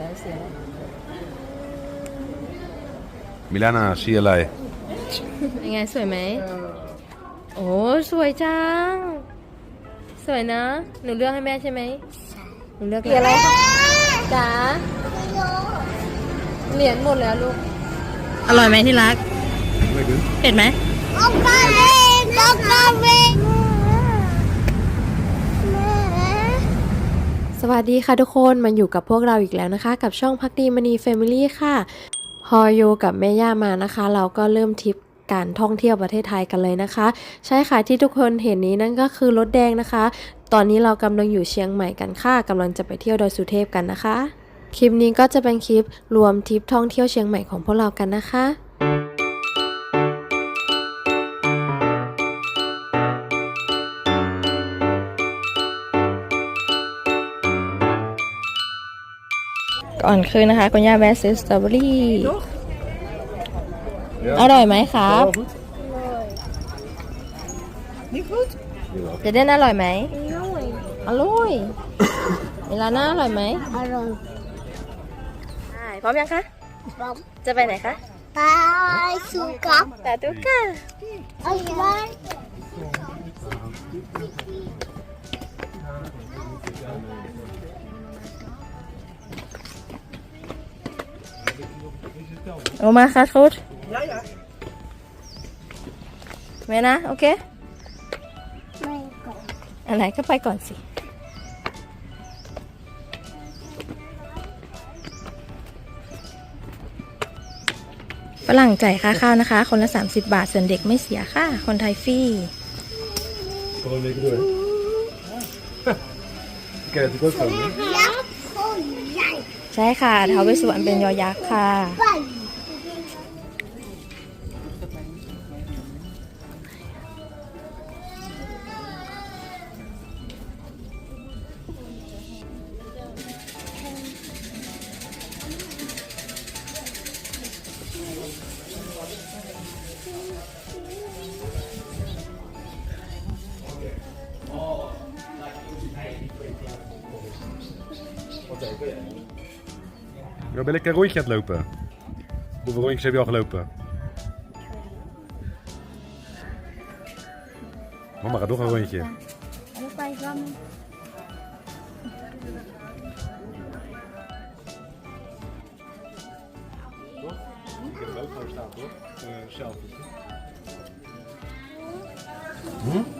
แล้วเสียแล้ว Milana, zie je lei? ยังไงสวยไหม โอ้ สวยจัง สวยนะ หนูเลือกให้แม่ใช่ไหมหนูเลือกอะไรคะจ๋าเหรียญหมดแล้วลูก อร่อยไหมที่รัก เผ็ดไหม สวัสดีค่ะทุกคนมาอยู่กับพวกเราอีกแล้วนะคะ กับช่องพักดีมณีแฟมิลี่ค่ะ พอโยกับแม่ย่ามานะคะ เราก็เริ่มทริปการท่องเที่ยวประเทศไทยกันเลยนะคะ ใช่ค่ะที่ทุกคนเห็นนี้นั่นก็คือรถแดงนะคะ ตอนนี้เรากำลังอยู่เชียงใหม่กันค่ะกำลังจะไปเที่ยวดอยสุเทพกันนะคะ คลิปนี้ก็จะเป็นคลิปรวมทริปท่องเที่ยวเชียงใหม่ของพวกเรากันนะคะ ก่อนคืนนะคะคุณย่าแวะซื้อสตรอเบอรี่ อร่อยไหมครับเจะเด่นอร่อยไหม อร่อย เวลาหน้าอร่อยไหม อร่อยใช่พร้อมยังคะบอกจะไปไหนคะตาสุกับตาตุก้าอะไรโอมาค่ะคุดแม่นะโอเคไม่ก่อนอะไรก็ไปก่อนสิฝรั่งจ่ายค่าข้าวนะคะ คนละ 30 บาท ส่วนเด็กไม่เสียค่ะ คนไทยฟรี Gewoon lekker door. Kijk, het ook van. ยักษ์คนใหญ่ใช่ค่ะท้าวเวสสุวรรณเป็นยอยักษ์ค่ะ ไป Je ben lekker een rondje aan het lopen. Hoeveel rondjes heb je al gelopen? Mama gaat nog een rondje. แล้วไปก็ไม่ Ik heb er ook gewoon staan, toch? zelf. Dankjewel.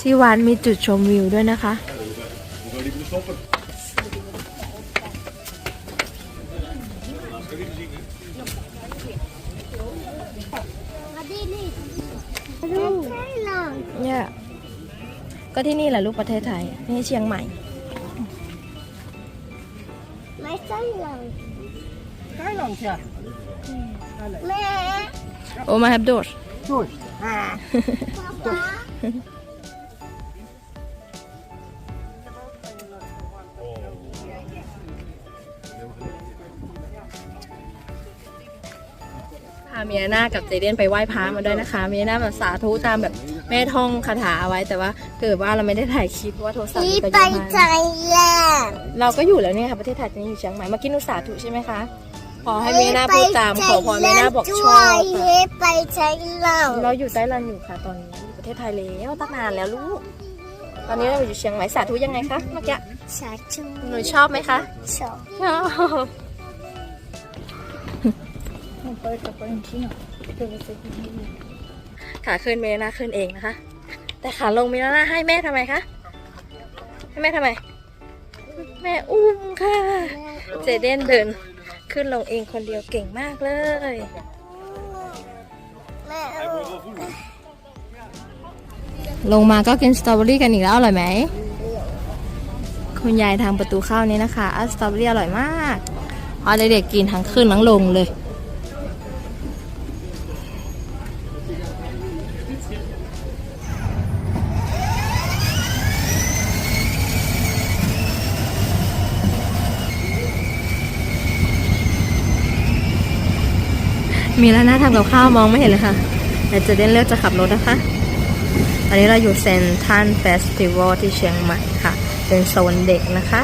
ที่วันมีจุดชมวิวด้วยนะคะ เนี่ย ก็ที่นี่แหละลูกประเทศไทย นี่เชียงใหม่ ไม่ใช่หรอก ใกล้หลังเชียแม่โอมาแฮปโดดช่วยอ่าป๊าป๊าพาเมียนากับเจเดนไปไหว้พระมาด้วยนะคะเมียนาแบบสาธุตามแบบแม่ท่องคาถาเอาไว้แต่ว่าเกิดว่าเราไม่ได้ถ่ายคลิปเพราะว่าโทรศัพท์ที่มันก็ไปเยอะใจมากแล้เราก็อยู่แล้วเนี่ยค่ะประเทศไทยจะอยู่เชียงใหม่เมื่อกี้หนุสาธุใช่ไหมคะ ขอให้เมียนาพูดตามขอพรเมียนาบอกชอบให้ไปใจเราเราอยู่ไต้หวันอยู่ค่ะตอนนี้อยู่ประเทศไทยแล้วตั้งนานแล้วลูก ตอนนี้เราอยู่เชียงใหม่สาธุยังไงคะเมื่อกี้สาธุหนูชอบไหมคะชอบชอบไปกับไปที่ไหนขาขึ้นเมล่าขึ้นเองนะคะ แต่ขาลงเมล่าให้แม่ทำไมคะให้แม่ทำไม แม่อุ้มค่ะเจเดนเดิน ขึ้นลงเองคนเดียวเก่งมากเลย แม่เอาลงมาก็กินสตรอเบอรี่กันอีกแล้วอร่อยไหม คุณยายทางประตูเข้านี้นะคะอะสตรอเบอรี่อร่อยมากพอเด็กๆกินทั้งขึ้นทั้งลงเลย มีแล้วนะทำกับข้าวมองไม่เห็นเลยค่ะแต่จะเล่นเลือกจะขับรถนะคะ ตอนนี้เราอยู่เซนทันเฟสติวัลที่เชียงใหม่ค่ะ เป็นโซนเด็กนะคะ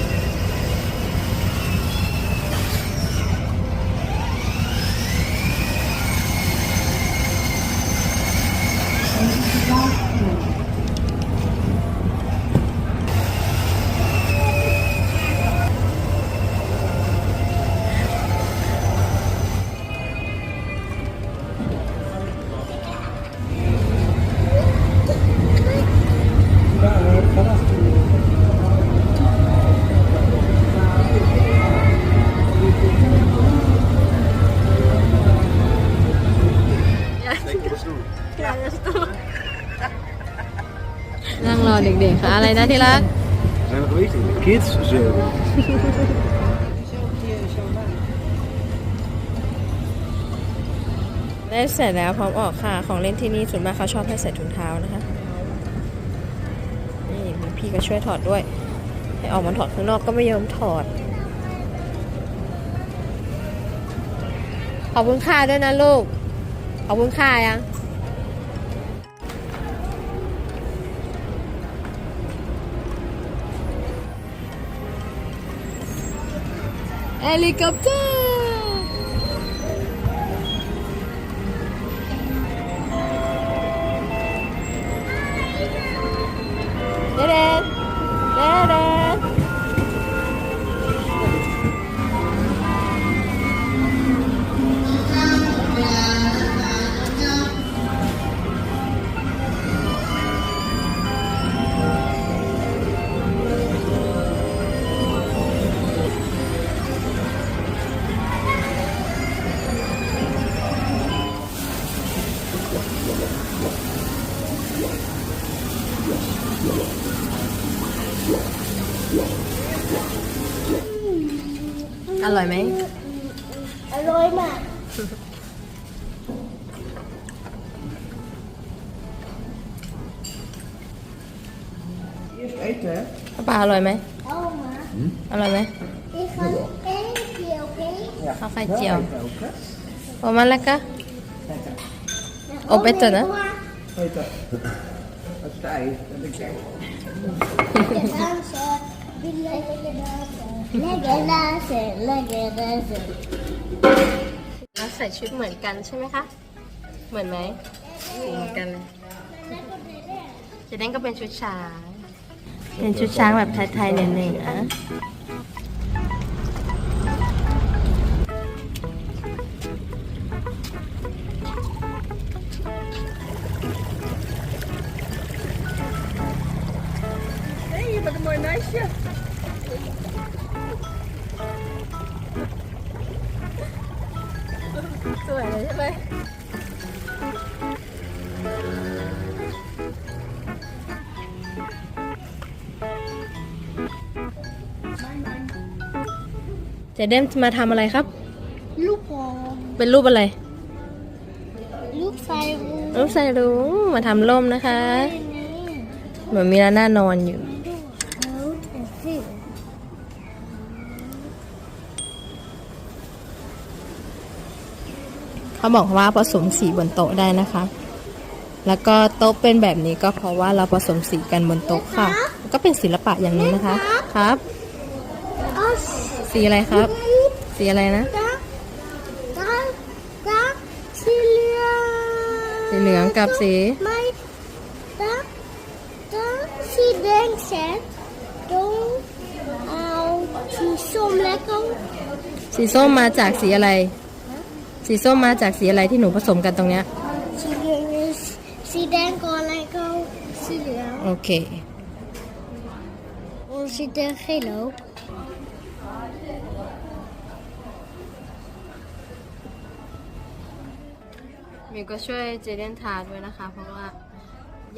นั่งรอเด็กๆค่ะ อะไรนะที่รัก Zijn we geweest in de kids zone. ได้เสร็จแล้วพร้อมออกค่ะ ของเล่นที่นี่ส่วนมากเขาชอบให้ใส่ถุงเท้านะคะ นี่มีพี่ก็ช่วยถอดด้วยให้ออกมาถอดข้างนอกก็ไม่ยอมถอด ขอบคุณค่าด้วยนะลูก ขอบคุณค่ายัง เร่อยไหม อร่อยมาก Eerst eten, hè? ป้าอร่อยไหม เอามาอร่อยไหมอีกครั้งเอ๊ะเกี่ยวเอ๊ะข้าวไข่เจียว Eten ook, hè? ประมาณแล้วก็โอเปเตอร์นะ Eten. Wat sta je? Dat ik zeg. Lekker dansen. Die lekker dansen. Lekker dansen. Lekker dansen. เราใส่ชุดเหมือนกันใช่ไหมคะ เหมือนไหมเหมือนกันเลยเจะเด้งก็เป็นชุดช้าง เป็นชุดช้างแบบไทยๆเหนือๆ สวยเลยใช่ไหมเจเดมมาทำอะไรครับ ลูกโป่งเป็นรูปอะไร ลูกไฟรูรูปใส่รุ้งมาทำร่มนะคะนี่เหมือนมีลาน่านอนอยู่ เขาบอกว่าผสมสีบนโต๊ะได้นะคะ แล้วก็โต๊ะเป็นแบบนี้ก็เพราะว่าเราผสมสีกันบนโต๊ะค่ะ ก็เป็นศิลปะอย่างนี้นะคะครับ สีอะไรครับ สีอะไรนะสีเหลืองสีเหลืองกับสีไม่ตักตักสีแดงเสร็จต้องเอาสีส้มแล้วก็สีส้มมาจากสีอะไร สีสีส้มมาจากสีอะไรที่หนูผสมกันตรงเนี้ยสีเหลืองสีแดงก่อนแล้วก็สีเหลืองโอเคโอ้สีแดง geel ook มิวก็ช่วยเจเดนทาด้วยนะคะ เพราะว่า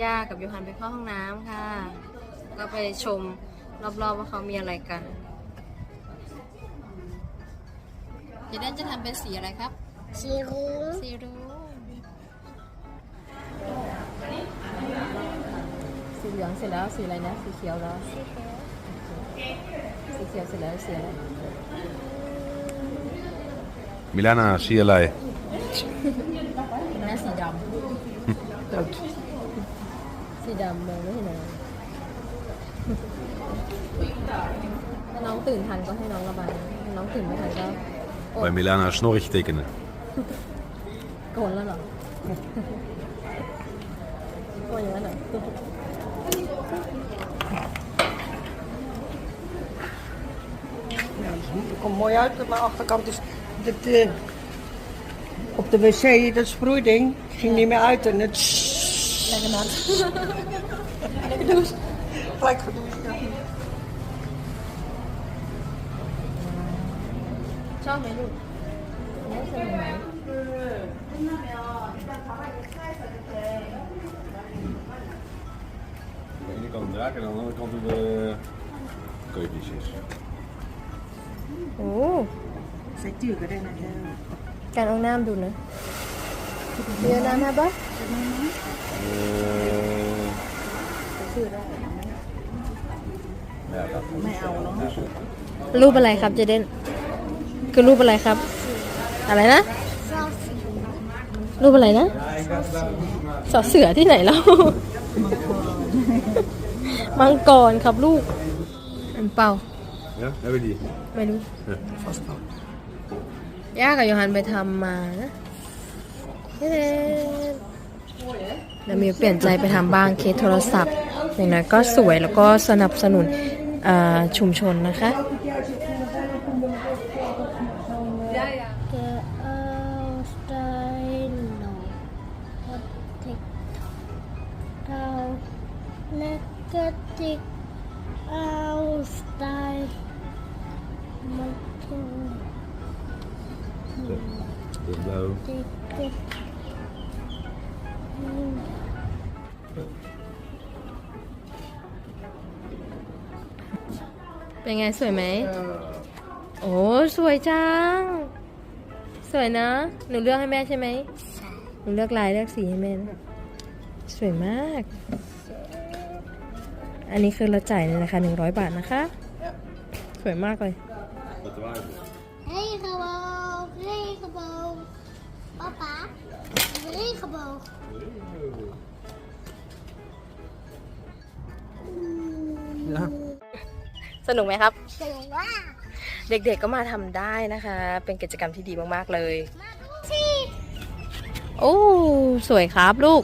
ย่ากับโยฮันไปเข้าห้องน้ำค่ะ ก็ไปชมรอบๆว่าเขามีอะไรกัน เจเดนจะทำเป็นสีอะไรครับ สีรุ้งสีรุ้งสีเหลืองเสร็จแล้วสีอะไรนะสีเขียวแล้วสีเขียวเสร็จแล้วสีอะไร Milana, zie je lei? แม่สีดำสีดำมองไม่เห็นอะไรถ้าน้องตื่นทันก็ให้น้องระบายถ้าน้องตื่นไม่ทันก็ Bij Milana een snorretje tekenen. โกนแล้วเหรอ โกนอย่างนั้นเหรอ Het komt mooi uit, maar de achterkant is... Het, eh, op de wc, dat sproeiding, ging niet meer uit en het... Lekker nat. Gedoucht. Gelijk gedoucht, ja. ชอ de ene kant een draak en aan de andere kant doen we keukentjes. โอ้ Zij tuurlijk, hè. การเอาน้ำดูนะเดี๋ยวน้ำมาบ้า Eh, ja, dat ไม่เอาเนาะรูปอะไรครับเจเดนคือรูปอะไรครับ อะไรนะรูปอะไรนะสอเสือที่ไหนแล้วมังกรครับลูกอันเปล่า Ja, hebben we die? ไม่รู้ Ja, vast wel. ย่ากับโยฮันไปทำมานะเย้แล้วมิวเปลี่ยนใจไปทำบ้างเคสโทรศัพท์อย่างนั้นก็สวยแล้วก็สนับสนุนอ่าชุมชนนะคะ ลือกให้แม่ใช่ไหมหนูเลือกลายเลือกสีให้แม่นะสวยมาก อันนี้คือเราจ่ายในราคาหนึ่งร้อยบาทนะคะ สวยมากเลย regenboog. สนุกไหมครับ Zeg maar. เด็กๆก็มาทำได้นะคะ เป็นกิจกรรมที่ดีมากๆเลย Zie. โอ้สวยครับลูก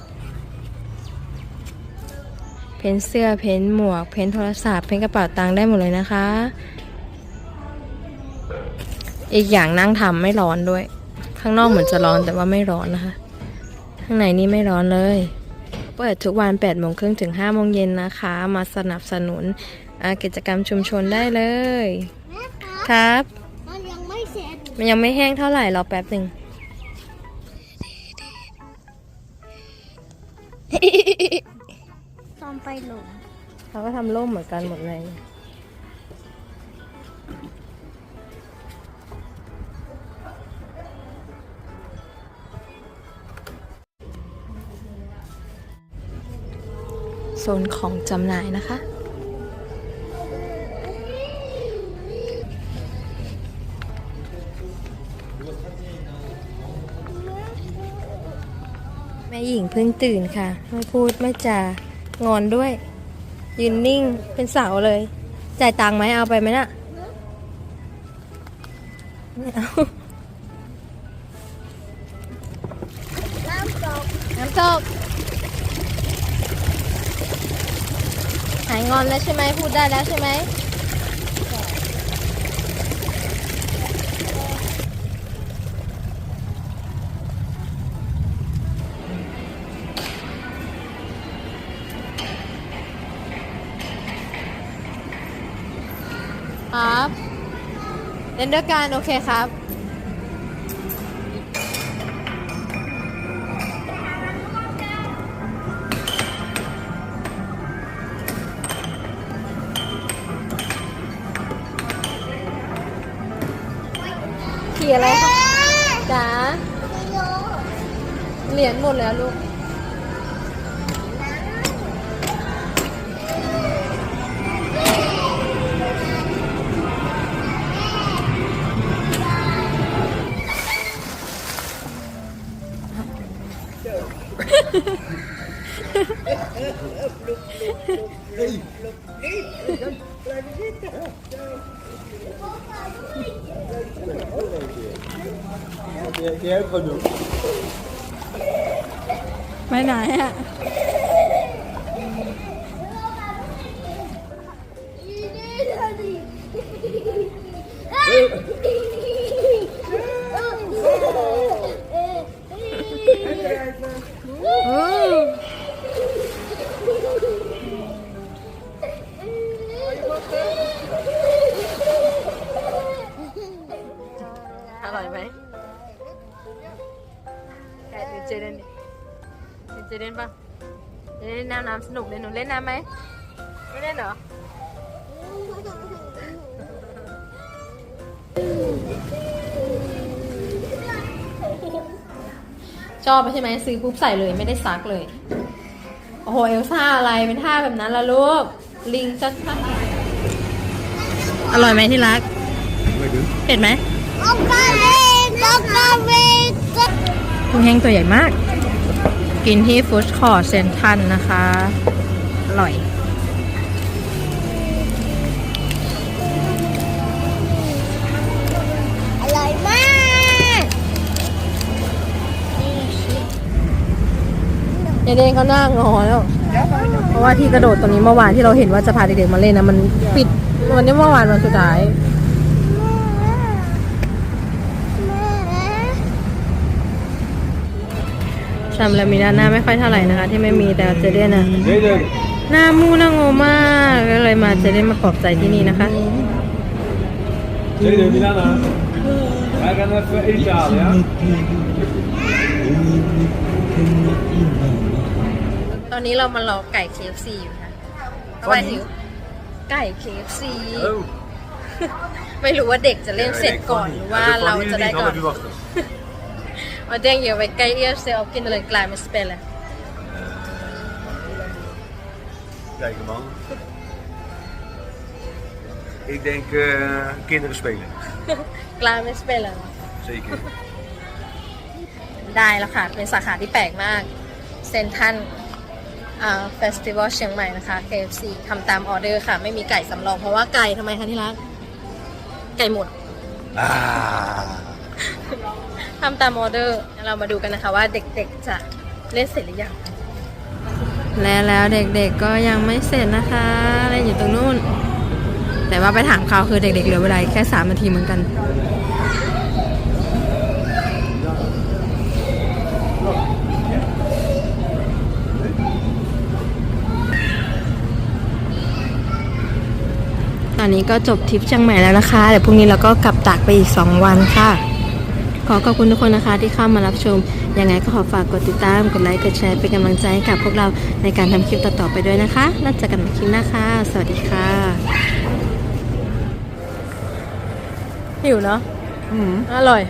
เพ้นเสื้อเพ้นหมวก เพ้นโทรศัพท์เพ้นกระเป๋าตังค์ได้หมดเลยนะคะ อีกอย่างนั่งทำไม่ร้อนด้วย ข้างนอกเหมือนจะร้อนแต่ว่าไม่ร้อนนะคะ ข้างในนี่ไม่ร้อนเลย เปิดทุกวัน8โมงครึ่งถึง5โมงเย็นนะคะ มาสนับสนุนอ่ากิจกรรมชุมชนได้เลย Lekker. ครับ Maar yang mij zet. มันยังไม่แห้งเท่าไหร่รอแป๊บหนึ่ง Sampai lo. เขาก็ทำร่มเหมือนกันหมดเลย ซนของจำหน่ายนะคะ แม่หญิงเพิ่งตื่นค่ะ ไม่พูดไม่จางอนด้วย ยืนนิ่งเป็นเสาเลย จ่ายตังค์ไหมเอาไปไหมน่ะไม่เอา งอนแล้วใช่ไหมพูดได้แล้วใช่ไหมครับเล่นด้วยกันโอเคครับ ขี่อะไรคะจ๋าเหรียญหมดแล้วลูก ไม่ไหนอะ นน้ำน้ำสนุกเลยหนูเล่นน้ำไหมไม่เล่นเหรอชอบใช่ไหมซื้อปุ๊บใส่เลยไม่ได้ซักเลย โอ้โหเอลซ่าอะไรเป็นท่าแบบนั้นล่ะลูก ลิงชัดๆอร่อยไหมที่รัก Lekker. เผ็ดไหม Papa weet, papa weet. กุ้งแห้งตัวใหญ่มาก กินที่ฟู้ดคอร์ทเซนทันนะคะ อร่อย อร่อยมากเดนเขาหน้างอแล้ว เพราะว่าที่กระโดดตรงนี้เมื่อวานที่เราเห็นว่าจะพาเด็กๆมาเล่นนะมันปิดวันนี้เมื่อวานวันสุดท้าย ชามลามินาหน้าไม่ค่อยเท่าไหร่นะคะ ที่ไม่มีแต่เจเดนอะ Jeden, หน้ามูหน้าโงมากก็เลยมาเจเดนมาปลอบใจที่นี่นะคะ Jeden, Milana. Wij gaan even eten halen, ja? ตอนนี้เรามารอไก่ KFC อยู่ค่ะเข้าไปหิวไก่ KFC Oh. ไม่รู้ว่าเด็กจะเล่นเสร็จก่อนหรือว่าเราจะได้ก่อน Even wachten. Wat denk je? Wij kijken eerst of kinderen klaar met spelen. Kijken, man. Ik denk eh, kinderen spelen. Klaar met spelen. Zeker. ได้แล้วค่ะ เป็นสาขาที่แปลกมากเซนทันเฟสติวัลเชียงใหม่นะคะ KFC ทำตามออเดอร์ค่ะ ไม่มีไก่สำรองเพราะว่าไก่ทำไมคะที่รัก ไก่หมด Ah. ทำตามออเดอร์เรามาดูกันนะคะว่าเด็กๆจะเล่นเสร็จหรือยัง และแล้วเด็กๆก็ยังไม่เสร็จนะคะเล่นอยู่ตรงนู้น แต่ว่าไปถามเขาคือเด็กๆเหลือเวลาแค่สามนาทีเหมือนกันตอนนี้ก็จบทริปเชียงใหม่แล้วนะคะ เดี๋ยวพรุ่งนี้เราก็กลับตากไปอีก 2 วันค่ะ ขอขอบคุณทุกคนนะคะที่เข้ามารับชม ยังไงก็ขอฝากกดติดตาม กดไลค์ กดแชร์เป็นกำลังใจให้กับพวกเราในการทำคลิปต่อๆไปด้วยนะคะ แล้วเจอกันใหม่คลิปหน้าค่ะ สวัสดีค่ะ หิวเนาะอร่อย